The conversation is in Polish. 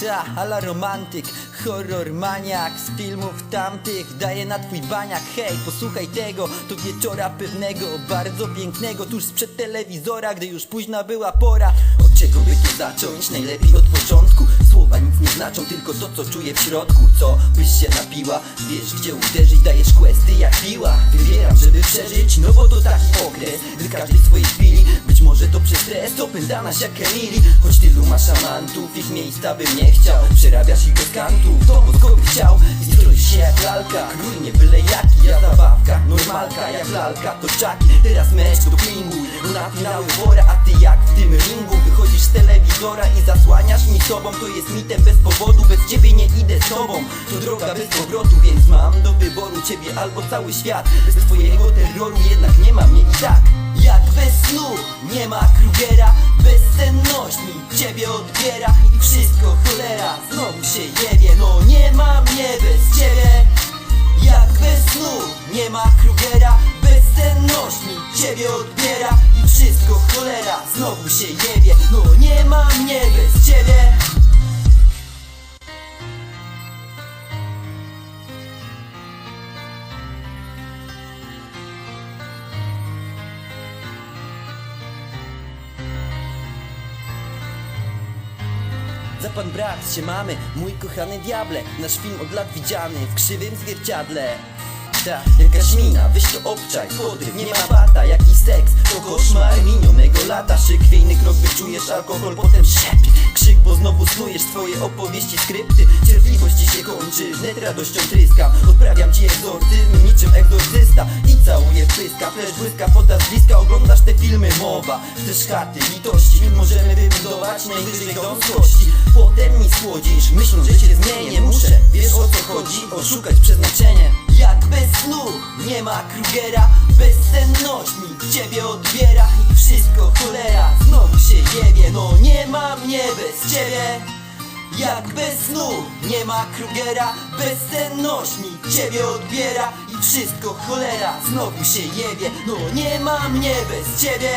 Ta, ala romantyk, horror maniak z filmów tamtych Daje na twój baniak, hej, posłuchaj tego To wieczora pewnego, bardzo pięknego Tuż sprzed telewizora, gdy już późna była pora. Od czego by tu zacząć? Najlepiej od początku. Słowa nic nie znaczą, tylko to co czuję w środku. Co byś się napiła? Wiesz gdzie uderzyć, dajesz questy jak piła. Wybieram, żeby przeżyć, no bo to taki okres Gdy każdej swojej chwili, może to przez stres Opędana się jak Emily, choć tylu masz amantów Ich miejsca bym nie chciał, przerabiasz ich bez kantu To by chciał? I stroisz się jak lalka. Król nie byle jaki, ja zabawka Normalka jak lalka, to czaki Teraz mecz to pinguj, na finały wora A ty jak w tym ringu? Wychodzisz z telewizora I zasłaniasz mi sobą, to jest mitem bez powodu Bez ciebie nie idę z tobą, to droga bez powrotu Więc mam do wyboru ciebie albo cały świat. Bez twojego terroru jednak nie ma mnie i tak Jak bez nie ma Krugera Bezsenność mi ciebie odbiera I wszystko cholera, znowu się jebie No nie ma mnie bez ciebie. Jak bez snu nie ma Krugera Bezsenność mi ciebie odbiera I wszystko cholera. Znowu się jebie No nie ma mnie bez ciebie Za pan brat się mamy, mój kochany diable. Nasz film od lat widziany w krzywym zwierciadle. Ta, jakaś mina, weź to obczaj Podryw, nie ma bata, jakiś seks To koszmar. Minionego lata Szyk, wiejny krok, wyczujesz alkohol Potem szepie, krzyk, bo znowu snujesz Swoje opowieści, skrypty. Cierpliwość ci się kończy, wnet radością tryskam. Odprawiam ci egzorcyzm, niczym egzorcysta I pyska, flash błyska Poda z bliska, oglądasz te filmy. Mowa, chcesz chaty, litości Możemy wybudować najwyżej dom Potem mi słodzisz, myśląc, że cię zmienię. Muszę, wiesz o co chodzi, oszukać przeznaczenie. Jak bez snu, nie ma Krugera Bezsenność mi ciebie odbiera. I wszystko cholera, znowu się jebie. No nie ma mnie bez ciebie jak bez snu nie ma Krugera Bezsenność mi ciebie odbiera I wszystko cholera, znowu się jebie. No nie ma mnie bez ciebie